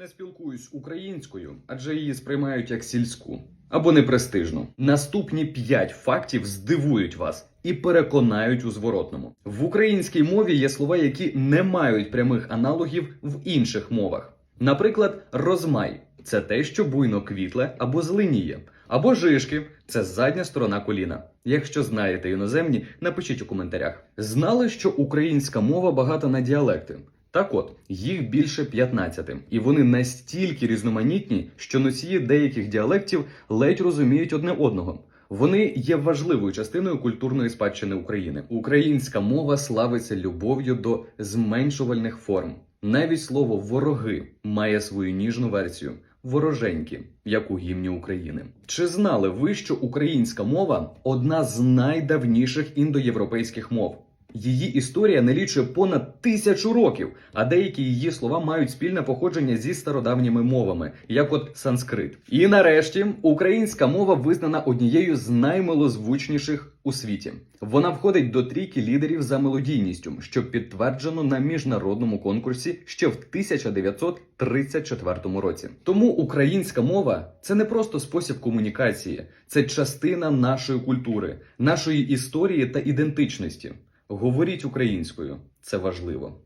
не спілкуюсь українською, адже її сприймають як сільську або непрестижну. Наступні 5 фактів здивують вас і переконають у зворотному. В українській мові є слова, які не мають прямих аналогів в інших мовах. Наприклад, розмай це те, що буйно квітле або зеленіє, або жишки це задня сторона коліна. Якщо знаєте іноземні, напишіть у коментарях. Знали, що українська мова багата на діалекти. Так от, їх більше 15, і вони настільки різноманітні, що носії деяких діалектів ледь розуміють одне одного. Вони є важливою частиною культурної спадщини України. Українська мова славиться любов'ю до зменшувальних форм. Навіть слово вороги має свою ніжну версію вороженькі, як у гімні України. Чи знали ви, що українська мова одна з найдавніших індоєвропейських мов? Її історія налічує понад тисячу років, а деякі її слова мають спільне походження зі стародавніми мовами, як от санскрит. І нарешті українська мова визнана однією з наймилозвучніших у світі. Вона входить до трійки лідерів за мелодійністю, що підтверджено на міжнародному конкурсі ще в 1934 році. Тому українська мова це не просто спосіб комунікації, це частина нашої культури, нашої історії та ідентичності. Говоріть українською, це важливо.